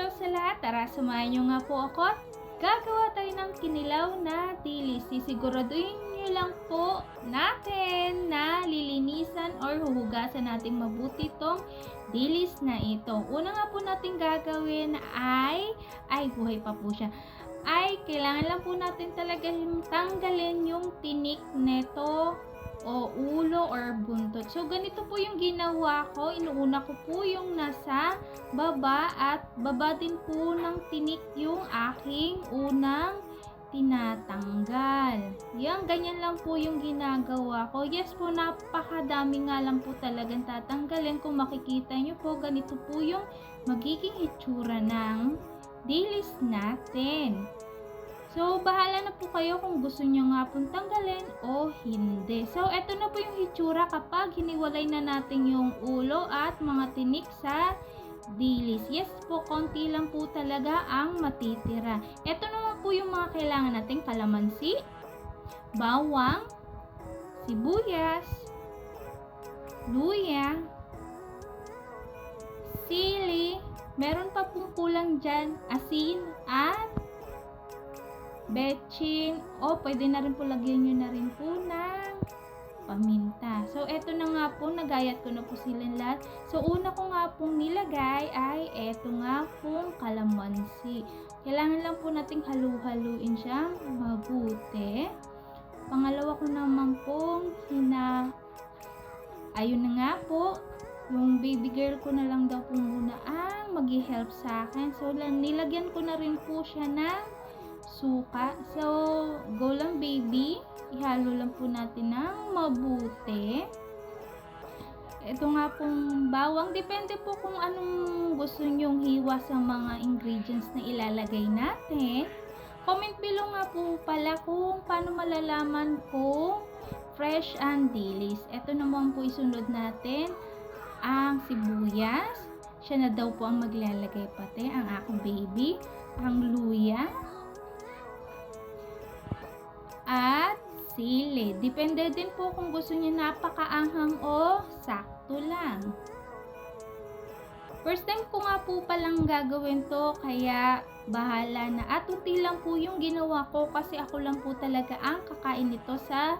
hello sa lahat. Tara, samahan nyo nga po ako. Gagawa tayo ng kinilaw na dilis. Sisiguraduhin nyo lang po natin na lilinisan or huhugasan nating mabuti tong dilis na ito. Una nga po natin gagawin ay, ay buhay pa po siya, ay kailangan lang po natin talaga tanggalin yung tinik neto o ulo or buntot. So, ganito po yung ginawa ko. Inuuna ko po yung nasa baba at baba din po ng tinik yung aking unang tinatanggal. Yan, ganyan lang po yung ginagawa ko. Yes po, napakadami nga lang po talagang tatanggalin. Kung makikita nyo po, ganito po yung magiging itsura ng dilis natin. So, bahala na po kayo kung gusto nyo nga pong tanggalin o hindi. So, eto na po yung hitsura kapag hiniwalay na natin yung ulo at mga tinik sa dilis. Yes po, konti lang po talaga ang matitira. Eto naman po yung mga kailangan natin kalamansi, bawang, sibuyas, luya, sili, meron pa pong kulang dyan, asin, betchin, o pwede na rin po lagyan nyo na rin po ng paminta. So, eto na nga po, nagayat ko na po sila lahat. So, una ko nga pong nilagay ay eto nga pong kalamansi. Kailangan lang po nating halu-haluin siya mabuti. Pangalawa ko naman pong hina... Ayun na nga po, yung baby girl ko na lang daw po muna ang mag-help sa akin. So, nilagyan ko na rin po siya ng suka. So, go lang baby. Ihalo lang po natin ng mabuti. Ito nga pong bawang. Depende po kung anong gusto nyong hiwa sa mga ingredients na ilalagay natin. Comment below nga po pala kung paano malalaman kung fresh and dilis. Ito naman po isunod natin ang sibuyas. Siya na daw po ang maglalagay pati, ang aking baby. Ang luya, at sili. Depende din po kung gusto niyo napakaanghang o sakto lang. First time ko nga po palang gagawin to, kaya bahala na. At unti lang po yung ginawa ko kasi ako lang po talaga ang kakain nito sa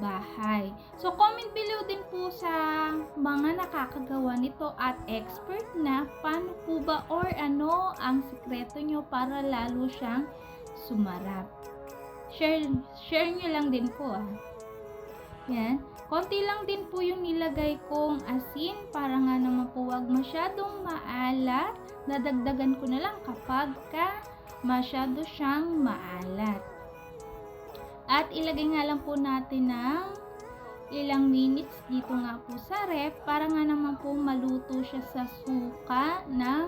bahay. So, comment below din po sa mga nakakagawa nito at expert na paano po ba or ano ang sikreto nyo para lalo siyang sumarap share, share nyo lang din po ah. Yan. Konti lang din po yung nilagay kong asin para nga naman po wag masyadong maalat. Nadagdagan ko na lang kapag ka masyado siyang maalat. At ilagay nga lang po natin ng ilang minutes dito nga po sa ref para nga naman po maluto siya sa suka ng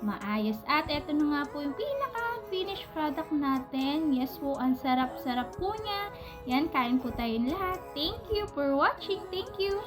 maayos. At eto na nga po yung pinaka finished product natin. Yes po, ang sarap-sarap po niya. Yan, kain po tayong lahat. Thank you for watching. Thank you.